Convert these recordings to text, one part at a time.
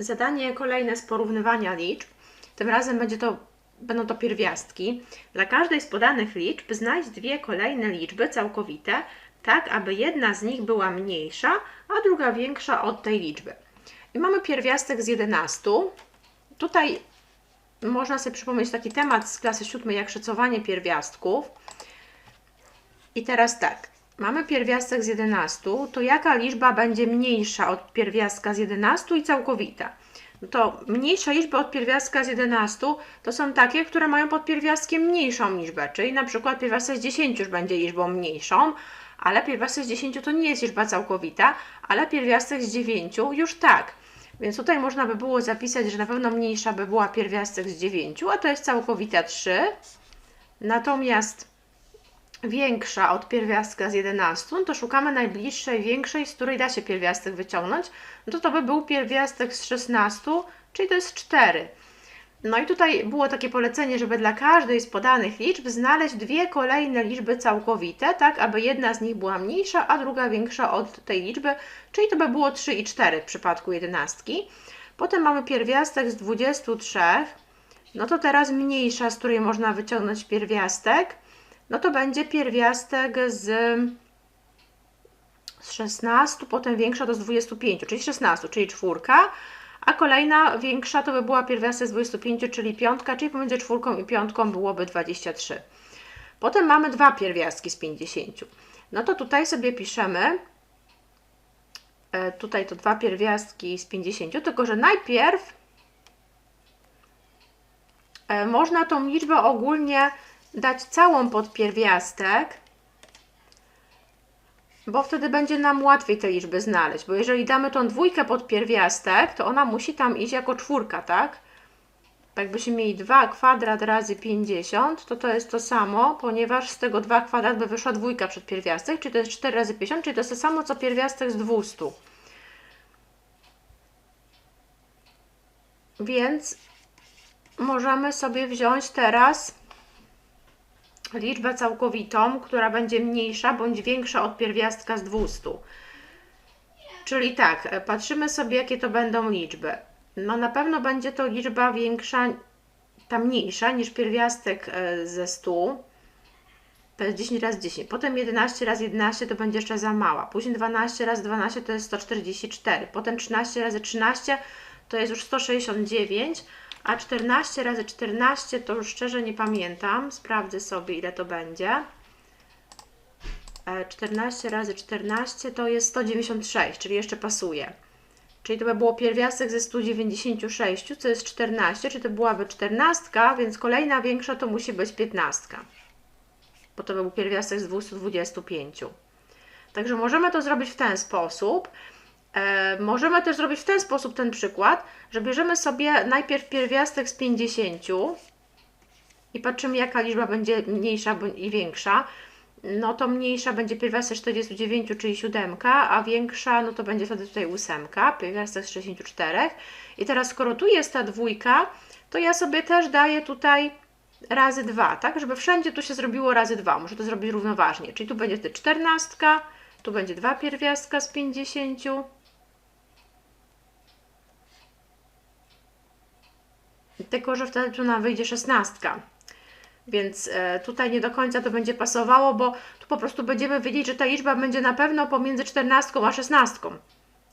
Zadanie kolejne z porównywania liczb. Tym razem będzie to, będą to pierwiastki. Dla każdej z podanych liczb znajdź dwie kolejne liczby całkowite, tak aby jedna z nich była mniejsza, a druga większa od tej liczby. I mamy pierwiastek z 11. Tutaj można sobie przypomnieć taki temat z klasy siódmej, jak szacowanie pierwiastków. I teraz tak, mamy pierwiastek z 11, to jaka liczba będzie mniejsza od pierwiastka z 11 i całkowita? No to mniejsza liczba od pierwiastka z 11 to są takie, które mają pod pierwiastkiem mniejszą liczbę, czyli na przykład pierwiastek z 10 już będzie liczbą mniejszą, ale pierwiastek z 10 to nie jest liczba całkowita, ale pierwiastek z 9 już tak. Więc tutaj można by było zapisać, że na pewno mniejsza by była pierwiastek z 9, a to jest całkowita 3. Natomiast większa od pierwiastka z 11, no to szukamy najbliższej, większej, z której da się pierwiastek wyciągnąć, no to to by był pierwiastek z 16, czyli to jest 4. No i tutaj było takie polecenie, żeby dla każdej z podanych liczb znaleźć dwie kolejne liczby całkowite, tak aby jedna z nich była mniejsza, a druga większa od tej liczby, czyli to by było 3 i 4 w przypadku jedenastki. Potem mamy pierwiastek z 23, no to teraz mniejsza, z której można wyciągnąć pierwiastek, no to będzie pierwiastek z, z 16, potem większa to z 25, czyli 16, czyli czwórka, a kolejna większa to by była pierwiastek z 25, czyli piątka, czyli pomiędzy czwórką i piątką byłoby 23. Potem mamy dwa pierwiastki z 50. No to tutaj sobie piszemy, e, tutaj to dwa pierwiastki z 50, tylko że najpierw e, można tą liczbę ogólnie dać całą pod pierwiastek, bo wtedy będzie nam łatwiej te liczby znaleźć, bo jeżeli damy tą dwójkę pod pierwiastek, to ona musi tam iść jako czwórka, tak? Jakbyśmy mieli 2 kwadrat razy 50, to to jest to samo, ponieważ z tego 2 kwadrat by wyszła dwójka przed pierwiastek, czyli to jest 4 razy 50, czyli to jest to samo co pierwiastek z 200. Więc możemy sobie wziąć teraz liczbę całkowitą, która będzie mniejsza bądź większa od pierwiastka z 200. Czyli tak, e, patrzymy sobie, jakie to będą liczby. No na pewno będzie to liczba większa, ta mniejsza niż pierwiastek e, ze 100. To jest 10 razy 10. Potem 11 razy 11 to będzie jeszcze za mała. Później 12 razy 12 to jest 144. Potem 13 razy 13 to jest już 169 a 14 razy 14 to już szczerze nie pamiętam. Sprawdzę sobie, ile to będzie. 14 e, razy 14 to jest 196, czyli jeszcze pasuje. Czyli to by było pierwiastek ze 196, co jest 14, czyli to byłaby 14, więc kolejna większa to musi być 15. Bo to by był pierwiastek z 225. Także możemy to zrobić w ten sposób. E, możemy też zrobić w ten sposób ten przykład, że bierzemy sobie najpierw pierwiastek z 50 i patrzymy jaka liczba będzie mniejsza i większa. No to mniejsza będzie pierwiastek 49, czyli 7, a większa no to będzie wtedy tutaj 8, pierwiastek z 64. I teraz skoro tu jest ta dwójka, to ja sobie też daję tutaj razy 2, tak? Żeby wszędzie tu się zrobiło razy 2. Muszę to zrobić równoważnie. Czyli tu będzie wtedy 14, tu będzie 2 pierwiastka z 50, tylko że wtedy tu nam wyjdzie szesnastka. Więc e, tutaj nie do końca to będzie pasowało, bo tu po prostu będziemy wiedzieć, że ta liczba będzie na pewno pomiędzy 14 a 16.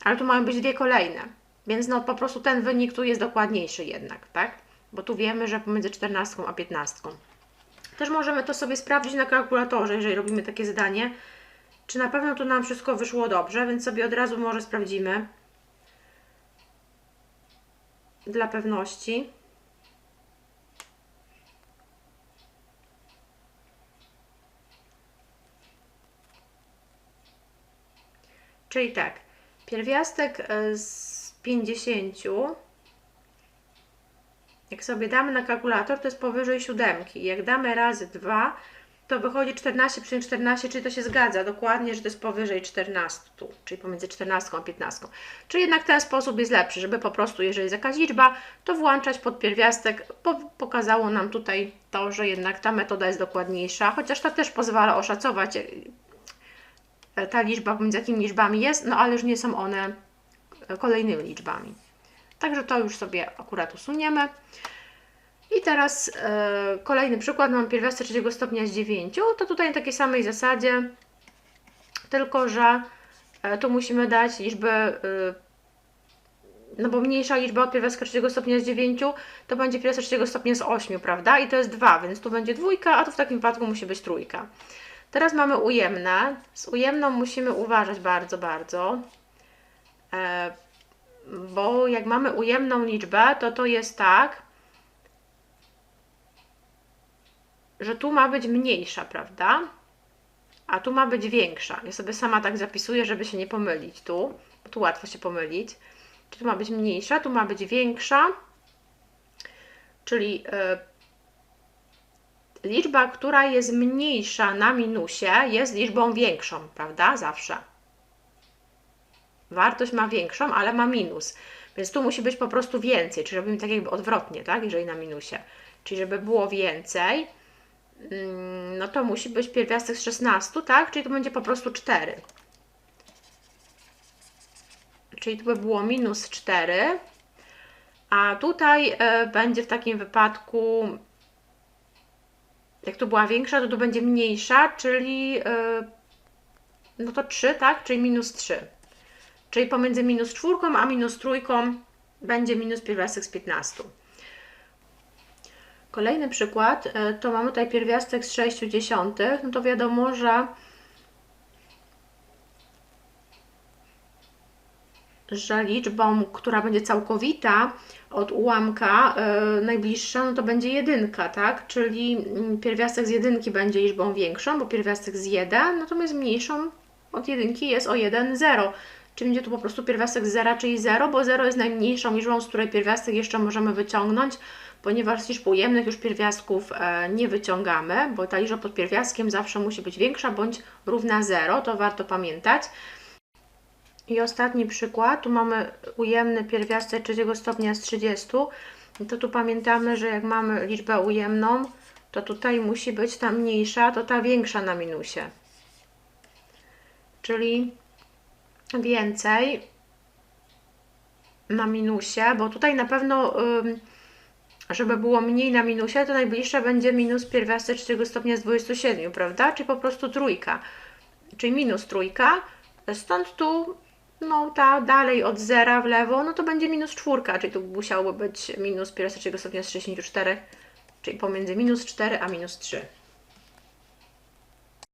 Ale tu mają być dwie kolejne. Więc no po prostu ten wynik tu jest dokładniejszy jednak, tak? Bo tu wiemy, że pomiędzy 14 a 15. Też możemy to sobie sprawdzić na kalkulatorze, jeżeli robimy takie zadanie, czy na pewno tu nam wszystko wyszło dobrze, więc sobie od razu może sprawdzimy dla pewności. Czyli tak, pierwiastek e, z 50, jak sobie damy na kalkulator, to jest powyżej siódemki. Jak damy razy 2, to wychodzi 14,14, 14, czyli to się zgadza dokładnie, że to jest powyżej 14, czyli pomiędzy 14 a 15. Czyli jednak ten sposób jest lepszy, żeby po prostu, jeżeli jest jakaś liczba, to włączać pod pierwiastek. Pokazało nam tutaj to, że jednak ta metoda jest dokładniejsza, chociaż ta też pozwala oszacować ta liczba pomiędzy jakimi liczbami jest, no ale już nie są one kolejnymi liczbami. Także to już sobie akurat usuniemy. I teraz e, kolejny przykład, mam pierwiastek trzeciego stopnia z 9, to tutaj na takiej samej zasadzie, tylko że e, tu musimy dać liczbę, e, no bo mniejsza liczba od pierwiastka trzeciego stopnia z 9, to będzie pierwiastek trzeciego stopnia z 8, prawda? I to jest 2, więc tu będzie dwójka, a tu w takim wypadku musi być trójka. Teraz mamy ujemne. Z ujemną musimy uważać bardzo, bardzo. E, bo jak mamy ujemną liczbę, to to jest tak, że tu ma być mniejsza, prawda? A tu ma być większa. Ja sobie sama tak zapisuję, żeby się nie pomylić tu, bo tu łatwo się pomylić. Czy tu ma być mniejsza, tu ma być większa, czyli y, liczba, która jest mniejsza na minusie, jest liczbą większą, prawda? Zawsze. Wartość ma większą, ale ma minus. Więc tu musi być po prostu więcej, czyli robimy tak jakby odwrotnie, tak? Jeżeli na minusie. Czyli żeby było więcej, mm, no to musi być pierwiastek z 16, tak? Czyli to będzie po prostu 4. Czyli tu by było minus 4. A tutaj y, będzie w takim wypadku, jak tu była większa, to tu będzie mniejsza, czyli y, no to 3, tak? Czyli minus 3. Czyli pomiędzy minus czwórką a minus trójką będzie minus pierwiastek z 15. Kolejny przykład, e, to mamy tutaj pierwiastek z 6 dziesiątych, no to wiadomo, że że liczbą, która będzie całkowita od ułamka yy, najbliższa, no to będzie jedynka, tak? Czyli mm, pierwiastek z jedynki będzie liczbą większą, bo pierwiastek z 1, natomiast mniejszą od jedynki jest o 1, 0 czyli będzie tu po prostu pierwiastek z zera, czyli 0, bo 0 jest najmniejszą liczbą, z której pierwiastek jeszcze możemy wyciągnąć, ponieważ z liczb ujemnych już pierwiastków e, nie wyciągamy, bo ta liczba pod pierwiastkiem zawsze musi być większa bądź równa 0, to warto pamiętać. I ostatni przykład, tu mamy ujemny pierwiastek trzeciego stopnia z 30, to tu pamiętamy, że jak mamy liczbę ujemną, to tutaj musi być ta mniejsza, to ta większa na minusie. Czyli więcej na minusie, bo tutaj na pewno, żeby było mniej na minusie, to najbliższa będzie minus pierwiastek 4 stopnia z 27, prawda? Czy po prostu trójka, czyli minus trójka, stąd tu no ta dalej od zera w lewo, no to będzie minus czwórka, czyli tu musiałoby być minus pierwiastek 4 stopnia z 64, czyli pomiędzy minus 4 a minus 3.